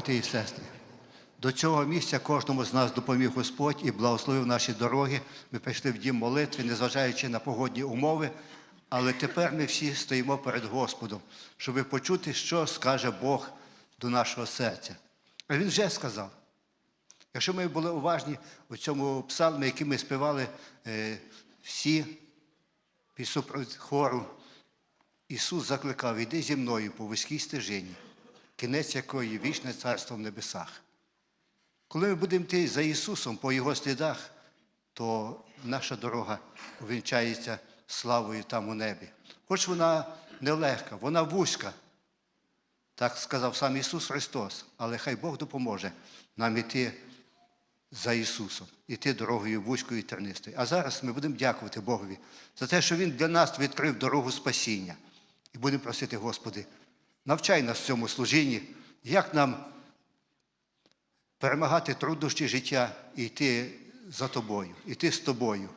брати і сестри. До цього місця кожному з нас допоміг Господь і благословив наші дороги. Ми прийшли в дім молитви, незважаючи на погодні умови. Але тепер ми всі стоїмо перед Господом, щоб почути, що скаже Бог до нашого серця. А Він вже сказав. Якщо ми були уважні у цьому псалмі, який ми співали е, всі під супровід хору, Ісус закликав, іди зі мною по вузькій стежині, кінець якої вічне царство в небесах. Коли ми будемо йти за Ісусом по Його слідах, то наша дорога увінчається славою там у небі. Хоч вона нелегка, вона вузька, так сказав сам Ісус Христос, але хай Бог допоможе нам іти за Ісусом, іти дорогою вузькою і тернистою. А зараз ми будемо дякувати Богові за те, що Він для нас відкрив дорогу спасіння. І будемо просити, Господи, навчай нас в цьому служінні, як нам перемагати труднощі життя і йти за тобою, йти з тобою,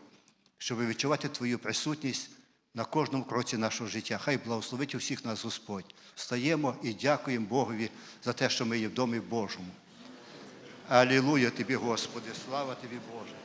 щоб відчувати Твою присутність на кожному кроці нашого життя. Хай благословить усіх нас Господь. Встаємо і дякуємо Богові за те, що ми є в домі Божому. Алілуя тобі, Господи, слава тобі, Боже.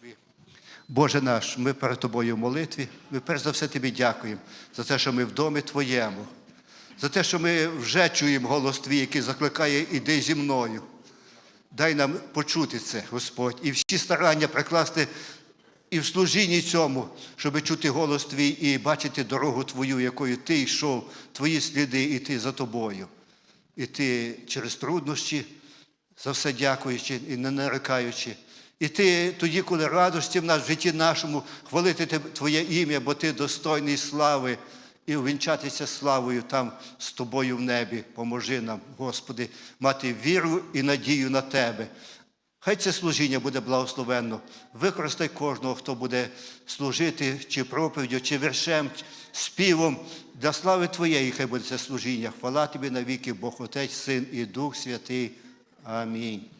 Тобі. Боже наш, ми перед Тобою в молитві. Ми перш за все Тобі дякуємо за те, що ми в домі Твоєму, за те, що ми вже чуємо голос Твій, який закликає Іди зі мною. Дай нам почути це, Господь, і всі старання прикласти і в служінні цьому, щоб чути голос Твій і бачити дорогу Твою, якою Ти йшов, Твої сліди, і за тобою. І ти через труднощі, за все дякуючи і не нарекаючи. І ти тоді, коли радості в нас в житті нашому, хвалити Твоє ім'я, бо Ти достойний слави, і увінчатися славою там з тобою в небі. Поможи нам, Господи, мати віру і надію на Тебе. Хай це служіння буде благословенно. Використай кожного, хто буде служити чи проповіддю, чи вершем, співом для слави Твоєї, хай буде це служіння. Хвала Тобі навіки, Бог Отець, Син і Дух Святий. Амінь.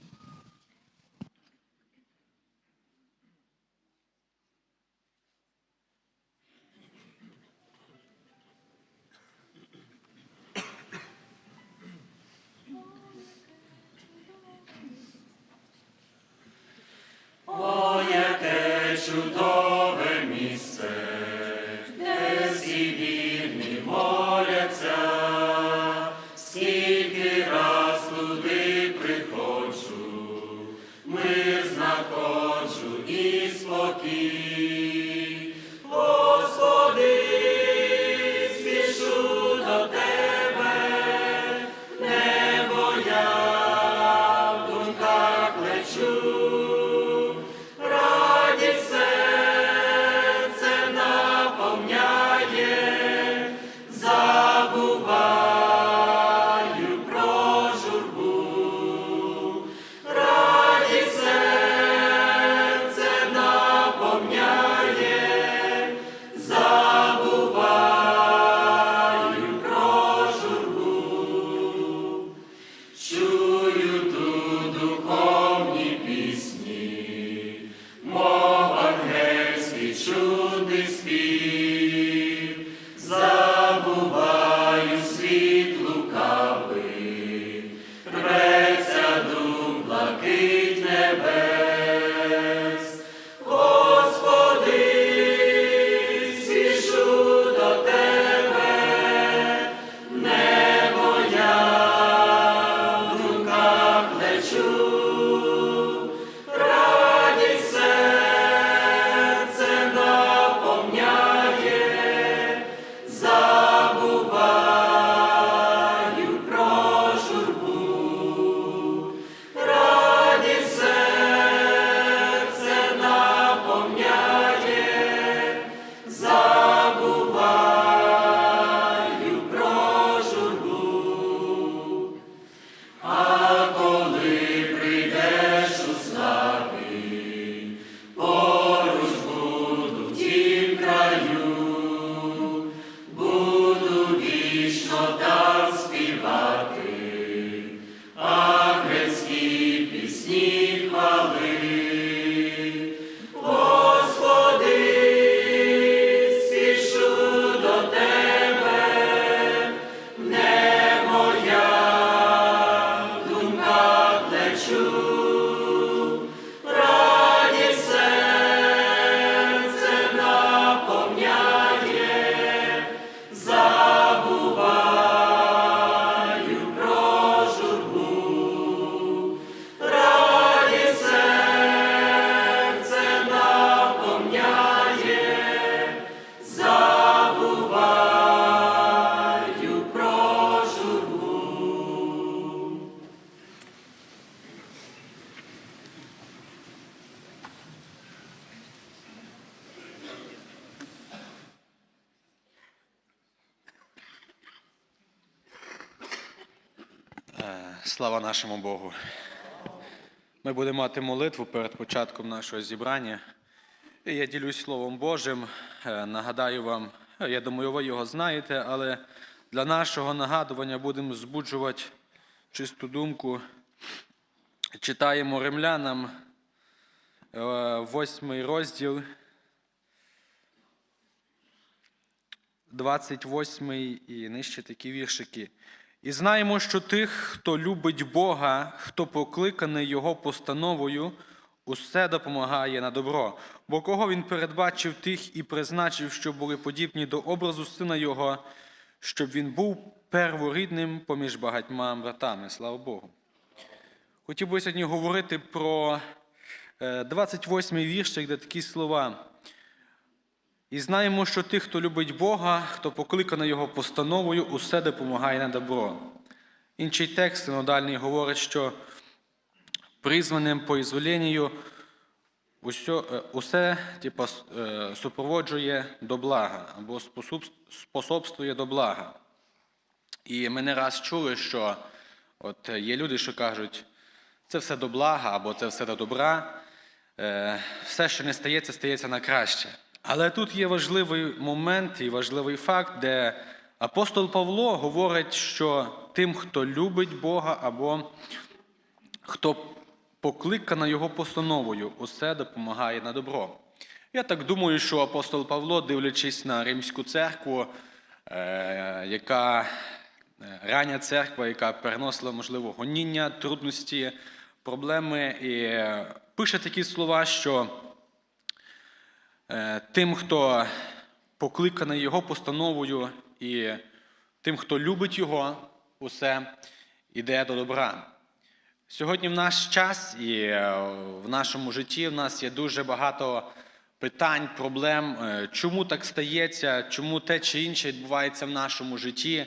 Скільки раз туди Слава нашому Богу. Ми будемо мати молитву перед початком нашого зібрання. Я ділюсь Словом Божим. Е, Нагадаю вам, е, я думаю, ви його знаєте, але для нашого нагадування будемо збуджувати чисту думку. Читаємо римлянам е, восьмий розділ, 28 і нижче такі віршики. І знаємо, що тих, хто любить Бога, хто покликаний Його постановою, усе допомагає на добро. Бо кого він передбачив тих і призначив, щоб були подібні до образу сина Його, щоб він був перворідним поміж багатьма братами. Слава Богу. Хотів би сьогодні говорити про 28-й віршик, де такі слова. І знаємо, що тих, хто любить Бога, хто покликаний Його постановою, усе допомагає на добро. Інший текст синодальний говорить, що призваним по ізволенню усе, е, усе типу, е, супроводжує до блага або способствує до блага. І ми не раз чули, що от є люди, що кажуть, це все до блага або це все до добра. Е, Все, що не стається, стається на краще. Але тут є важливий момент і важливий факт, де апостол Павло говорить, що тим, хто любить Бога або хто покликана його постановою, усе допомагає на добро. Я так думаю, що апостол Павло, дивлячись на римську церкву, е, яка е, рання церква, яка переносила, можливо, гоніння, трудності, проблеми, і пише такі слова, що тим, хто покликаний його постановою, і тим, хто любить його, усе йде до добра. Сьогодні в наш час і е, в нашому житті в нас є дуже багато питань, проблем, е, чому так стається, чому те чи інше відбувається в нашому житті.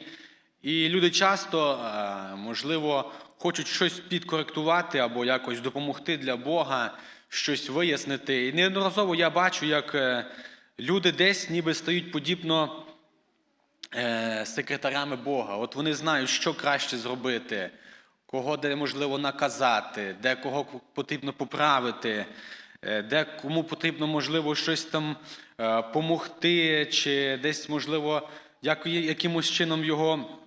І люди часто, е, можливо, хочуть щось підкоректувати або якось допомогти для Бога, щось вияснити. І неодноразово я бачу, як е, люди десь ніби стають подібно е, секретарями Бога. От вони знають, що краще зробити, кого де можливо наказати, де кого потрібно поправити, е, де кому потрібно, можливо, щось там помогти, чи десь, можливо, як, якимось чином його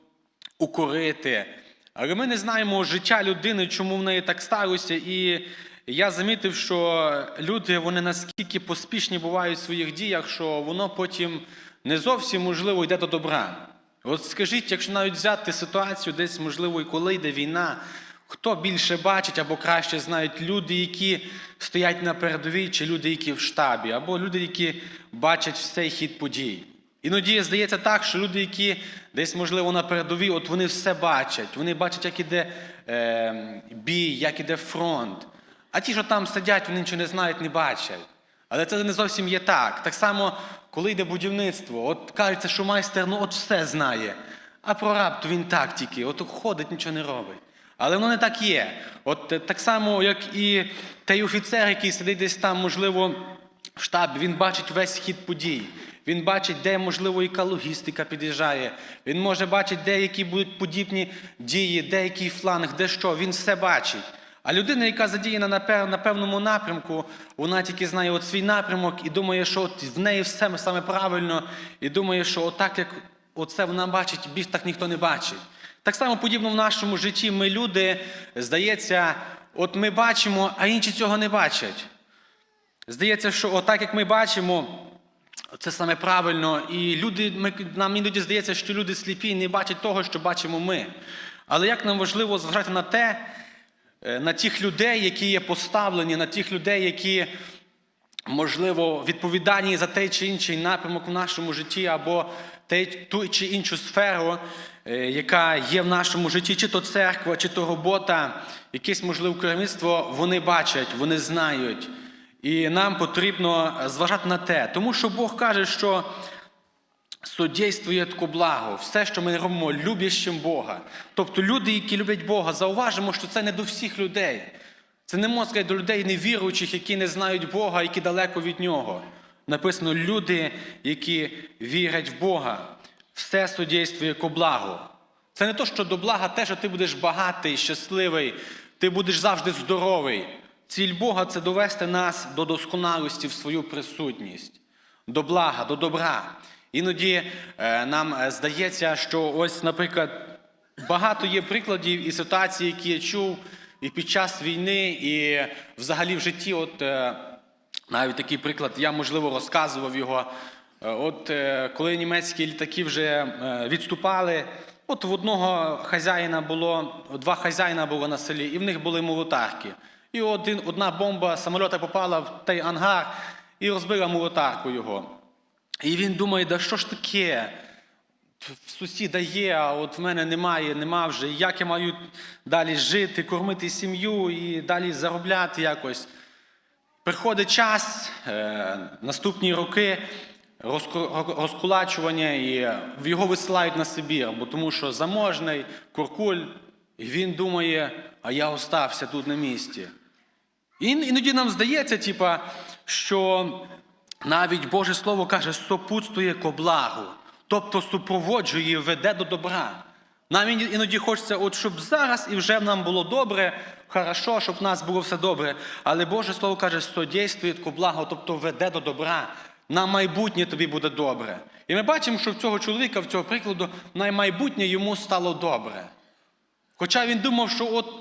укорити. Але ми не знаємо життя людини, чому в неї так сталося. І я замітив, що люди вони наскільки поспішні бувають в своїх діях, що воно потім не зовсім можливо йде до добра. От скажіть, якщо навіть взяти ситуацію, десь, можливо, і коли йде війна, хто більше бачить або краще знають люди, які стоять на передовій, чи люди, які в штабі, або люди, які бачать всей хід подій. Іноді здається так, що люди, які десь, можливо, на передовій, от вони все бачать. Вони бачать, як іде е, бій, як іде фронт. А ті, що там сидять, вони нічого не знають, не бачать. Але це не зовсім є так. Так само, коли йде будівництво, от кажеться, що майстер ну от все знає. А прораб, то він так тільки, от ходить, нічого не робить. Але воно не так є. От е, так само, як і той офіцер, який сидить десь там, можливо, в штабі, він бачить весь хід подій. Він бачить, де, можливо, яка логістика під'їжджає. Він може бачити, де які будуть подібні дії, де який фланг, де що. Він все бачить. А людина, яка задіяна на певному напрямку, вона тільки знає от свій напрямок і думає, що от в неї все саме правильно, і думає, що отак, як оце вона бачить, більш так ніхто не бачить. Так само подібно в нашому житті ми люди, здається, от ми бачимо, а інші цього не бачать. Здається, що отак, як ми бачимо, це саме правильно. І люди, ми, нам іноді здається, що люди сліпі і не бачать того, що бачимо ми. Але як нам важливо зважати на те, на тих людей, які є поставлені, на тих людей, які, можливо, відповідальні за той чи інший напрямок в нашому житті, або ту чи іншу сферу, е, яка є в нашому житті, чи то церква, чи то робота, якесь можливо керівництво, вони бачать, вони знають. І нам потрібно зважати на те, тому що Бог каже, що судействує тако благо, все, що ми робимо, любящим Бога. Тобто люди, які люблять Бога, зауважимо, що це не до всіх людей. Це не можна сказати до людей невіруючих, які не знають Бога, які далеко від Нього. Написано люди, які вірять в Бога. Все судействує ко благу. Це не то, що до блага те, що ти будеш багатий, щасливий, ти будеш завжди здоровий. Ціль Бога це довести нас до досконалості в свою присутність, до блага, до добра. Іноді е, нам е, здається, що ось, наприклад, багато є прикладів і ситуацій, які я чув і під час війни, і взагалі в житті. От е, навіть такий приклад, я можливо розказував його. От коли німецькі літаки вже відступали, от в одного хазяїна було, два хазяїна було на селі, і в них були молотарки. І один, одна бомба самольота попала в той ангар і розбила молотарку його. І він думає, да що ж таке? Сусіда є, а от в мене немає, нема вже. Як я маю далі жити, кормити сім'ю і далі заробляти якось. Приходить час, е, наступні роки розку- розкулачування, і його висилають на Сибір, бо тому що заможний, куркуль, і він думає, а я остався тут на місці. І іноді нам здається, типа, що навіть Боже Слово каже, сопутствує ко благу, тобто супроводжує, веде до добра. Нам іноді хочеться, от щоб зараз і вже нам було добре, хорошо, щоб в нас було все добре. Але Боже Слово каже, содействує ко благу, тобто веде до добра. На майбутнє тобі буде добре. І ми бачимо, що в цього чоловіка, в цього прикладу, на майбутнє йому стало добре. Хоча він думав, що от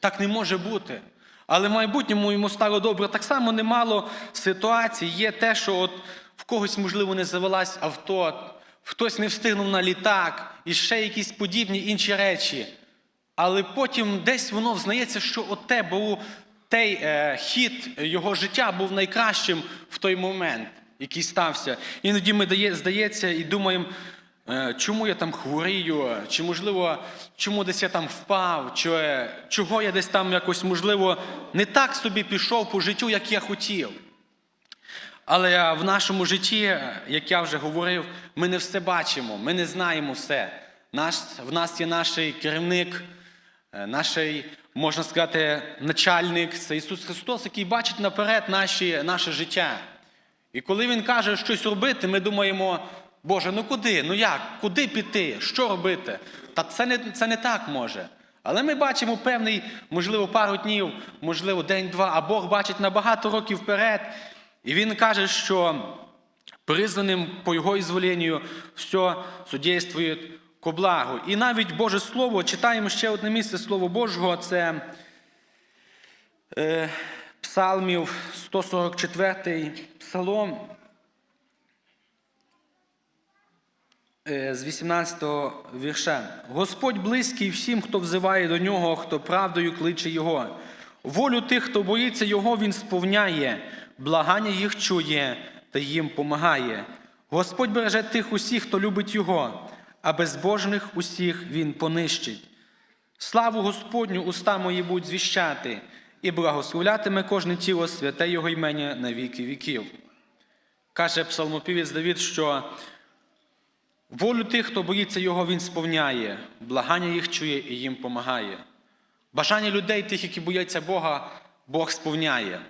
так не може бути. Але в майбутньому йому стало добре. Так само немало ситуацій. Є те, що от в когось, можливо, не завелась авто, хтось не встигнув на літак і ще якісь подібні інші речі. Але потім десь воно взнається, що от те був той е, хід його життя був найкращим в той момент, який стався. Іноді ми дає, здається і думаємо, чому я там хворію, чи можливо, чому десь я там впав, чи, е, чого я десь там якось, можливо, не так собі пішов по життю, як я хотів. Але в нашому житті, як я вже говорив, ми не все бачимо, ми не знаємо все. Наш, в нас є наш керівник, е, наш, можна сказати, начальник, це Ісус Христос, який бачить наперед наші, наше життя. І коли Він каже щось робити, ми думаємо, Боже, ну куди? Ну як? Куди піти? Що робити? Та це не, це не так може. Але ми бачимо певний, можливо, пару днів, можливо, день-два, а Бог бачить на багато років вперед. І Він каже, що призваним по Його ізволенню все судействує ко благу. І навіть Боже Слово, читаємо ще одне місце Слово Божого, це е, Псалмів 144 псалом. е, З 18 вірша. Господь близький всім, хто взиває до нього, хто правдою кличе Його. Волю тих, хто боїться Його, Він сповняє, благання їх чує та їм помагає. Господь береже тих усіх, хто любить Його, а безбожних усіх Він понищить. Славу Господню уста мої будуть звіщати, і благословлятиме кожне тіло святе Його імення на віки віків. Каже псалмопівець Давід, що волю тих, хто боїться Його, Він сповняє, благання їх чує і їм помагає. Бажання людей, тих, які бояться Бога, Бог сповняє.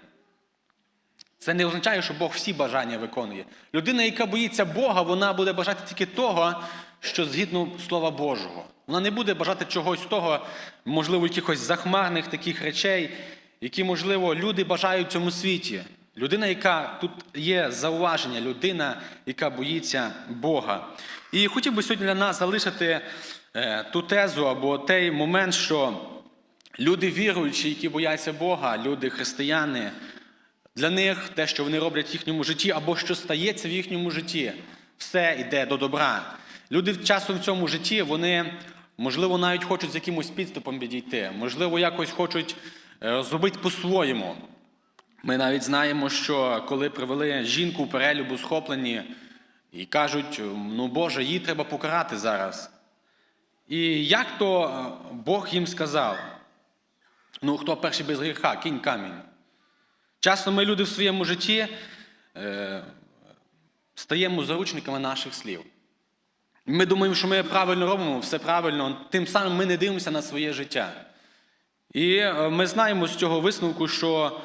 Це не означає, що Бог всі бажання виконує. Людина, яка боїться Бога, вона буде бажати тільки того, що згідно Слова Божого. Вона не буде бажати чогось того, можливо, якихось захмарних таких речей, які, можливо, люди бажають в цьому світі. Людина, яка тут є зауваження, людина, яка боїться Бога. І хотів би сьогодні для нас залишити е, ту тезу або той момент, що люди віруючі, які бояться Бога, люди християни, для них те, що вони роблять в їхньому житті, або що стається в їхньому житті, все йде до добра. Люди часом в цьому житті, вони, можливо, навіть хочуть з якимось підступом підійти, можливо, якось хочуть е, зробити по-своєму. Ми навіть знаємо, що коли привели жінку в перелюбу схоплені і кажуть, ну Боже, її треба покарати зараз. І як то е, Бог їм сказав? Ну, хто перший без гріха, кінь камінь. Часто ми люди в своєму житті е, стаємо заручниками наших слів. Ми думаємо, що ми правильно робимо, все правильно, тим самим ми не дивимося на своє життя. І е, ми знаємо з цього висновку, що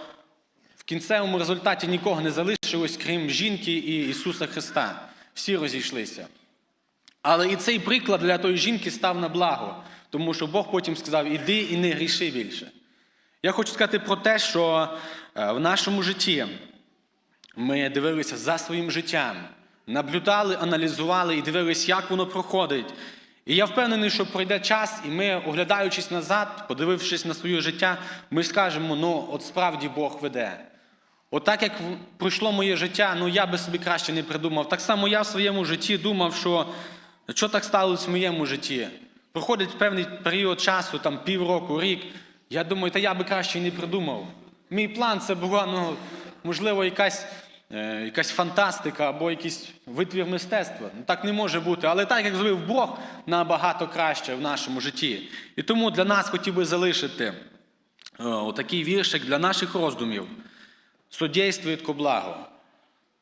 в кінцевому результаті нікого не залишилось, крім жінки і Ісуса Христа. Всі розійшлися. Але і цей приклад для тої жінки став на благо, тому що Бог потім сказав: іди і не гріши більше. Я хочу сказати про те, що е, в нашому житті ми дивилися за своїм життям, наблюдали, аналізували і дивилися, як воно проходить. І я впевнений, що пройде час, і ми, оглядаючись назад, подивившись на своє життя, ми скажемо: ну, от справді Бог веде. Отак, як пройшло моє життя, ну я би собі краще не придумав. Так само я в своєму житті думав, що що так сталося в моєму житті. Проходить певний період часу, там півроку, рік. Я думаю, та я би краще не придумав. Мій план це була, ну, можливо, якась, е, якась фантастика або якийсь витвір мистецтва. Ну, так не може бути. Але так, як зробив Бог, набагато краще в нашому житті. І тому для нас хотів би залишити е, отакий віршик для наших роздумів. Судействує ко благо.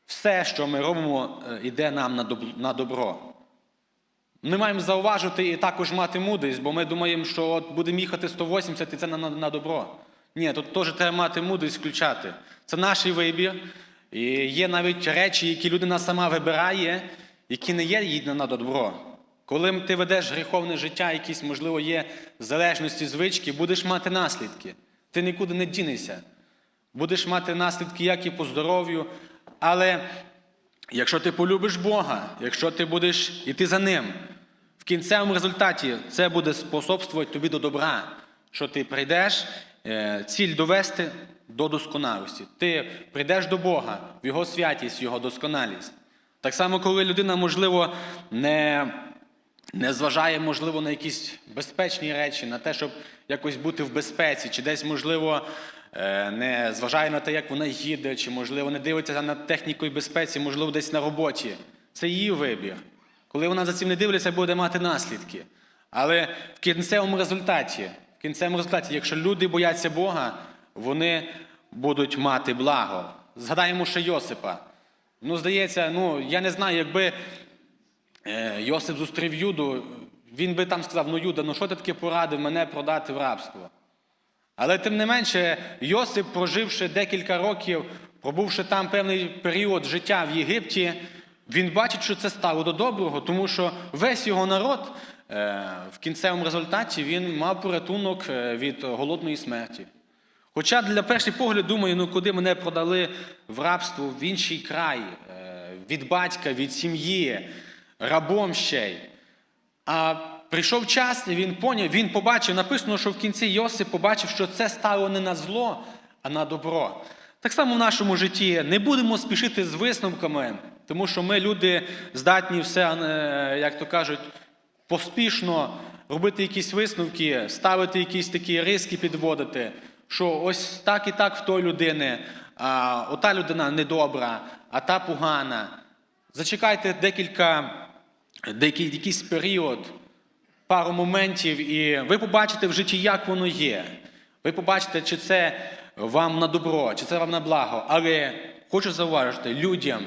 Все, що ми робимо, е, йде нам на на добро. Ми маємо зауважити і також мати мудрість, бо ми думаємо, що от будемо їхати 180 і це на, на, на добро. Ні, тут теж треба мати мудрість включати. Це наш вибір. І є навіть речі, які людина сама вибирає, які не є їй на добро. Коли ти ведеш гріховне життя, якісь, можливо, є залежності, звички, будеш мати наслідки. Ти нікуди не дінешся. Будеш мати наслідки як і по здоров'ю, але якщо ти полюбиш Бога, якщо ти будеш іти за Ним, в кінцевому результаті це буде способствувати тобі до добра, що ти прийдеш, е, ціль довести до досконалості. Ти прийдеш до Бога в Його святість, в Його досконалість. Так само, коли людина, можливо, не не зважає, можливо, на якісь безпечні речі, на те, щоб якось бути в безпеці, чи десь, можливо, не зважає на те, як вона їде, чи, можливо, не дивиться на техніку і безпеці, можливо, десь на роботі. Це її вибір. Коли вона за цим не дивиться, буде мати наслідки. Але в кінцевому результаті, в кінцевому результаті, якщо люди бояться Бога, вони будуть мати благо. Згадаємо ще Йосипа. Ну, здається, ну, я не знаю, якби е, Йосип зустрів Юду, він би там сказав: ну Юда, ну що ти таке порадив мене продати в рабство? Але тим не менше, Йосип, проживши декілька років, пробувши там певний період життя в Єгипті, він бачить, що це стало до доброго, тому що весь його народ е, в кінцевому результаті він мав порятунок е, від голодної смерті. Хоча для перший погляд думаю, ну куди мене продали в рабство в інший край, е, від батька, від сім'ї, рабом ще й. А прийшов час, і він поняв, він побачив, написано, що в кінці Йосип побачив, що це стало не на зло, а на добро. Так само в нашому житті не будемо спішити з висновками, тому що ми люди здатні все, е, як то кажуть, поспішно робити якісь висновки, ставити якісь такі риски підводити, що ось так і так в той людини, а ота людина недобра, а та погана. Зачекайте декілька, якийсь період, пару моментів, і ви побачите в житті, як воно є. Ви побачите, чи це вам на добро, чи це вам на благо. Але хочу зауважити людям,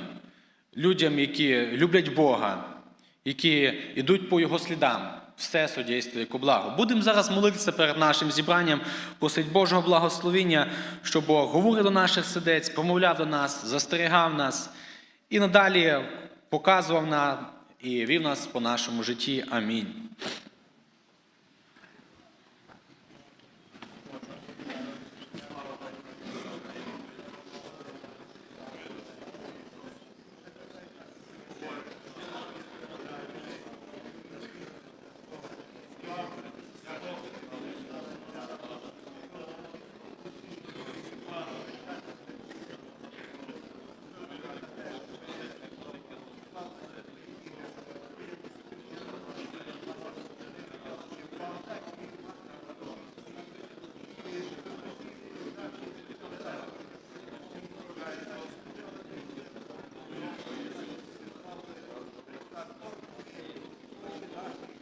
людям, які люблять Бога, які йдуть по Його слідам, все судействує ко благу. Будемо зараз молитися перед нашим зібранням, просить Божого благословіння, щоб Бог говорив до наших сердець, промовляв до нас, застерігав нас і надалі показував нам і вів нас по нашому житті. Амінь. Thank you.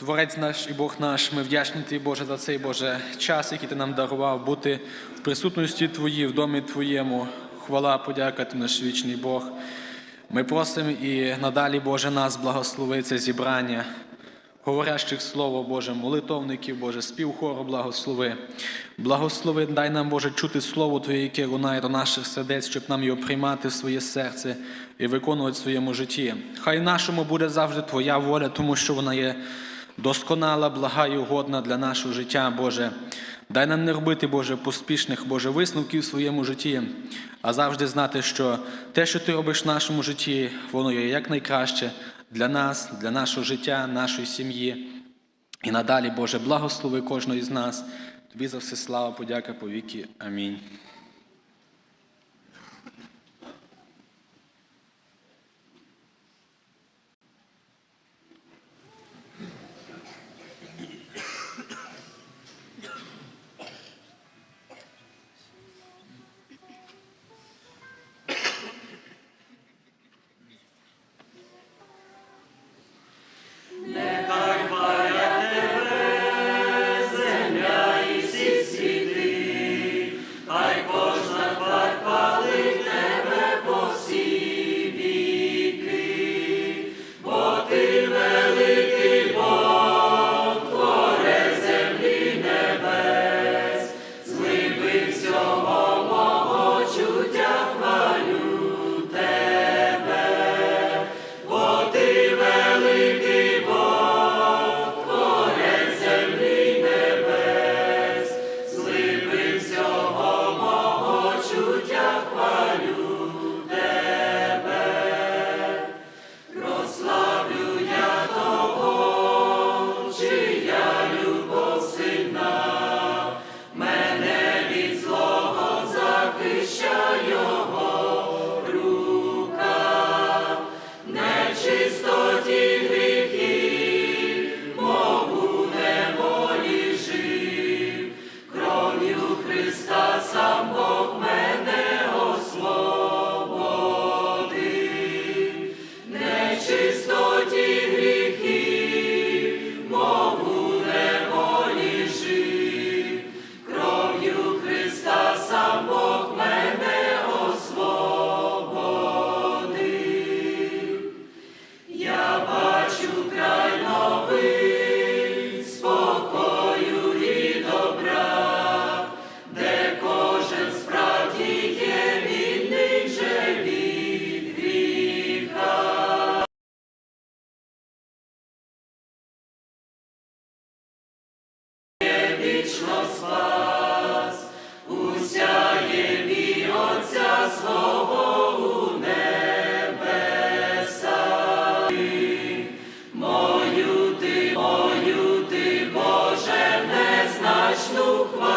Творець наш і Бог наш, ми вдячні Тобі, Боже, за цей Боже час, який ти нам дарував, бути в присутності Твоїй, в домі Твоєму. Хвала, подяка Ти наш вічний Бог. Ми просимо і надалі, Боже, нас благослови це зібрання, говорящих Слово Боже, молитовників, Боже, спів хору благослови. Благослови, дай нам, Боже, чути Слово Твоє, яке лунає до наших сердець, щоб нам його приймати в своє серце і виконувати в своєму житті. Хай нашому буде завжди Твоя воля, тому що вона є досконала, блага і угодна для нашого життя, Боже. Дай нам не робити, Боже, поспішних Боже, висновків в своєму житті, а завжди знати, що те, що ти робиш в нашому житті, воно є якнайкраще для нас, для нашого життя, нашої сім'ї. І надалі, Боже, благослови кожного із нас. Тобі за все слава, подяка по віки. Амінь.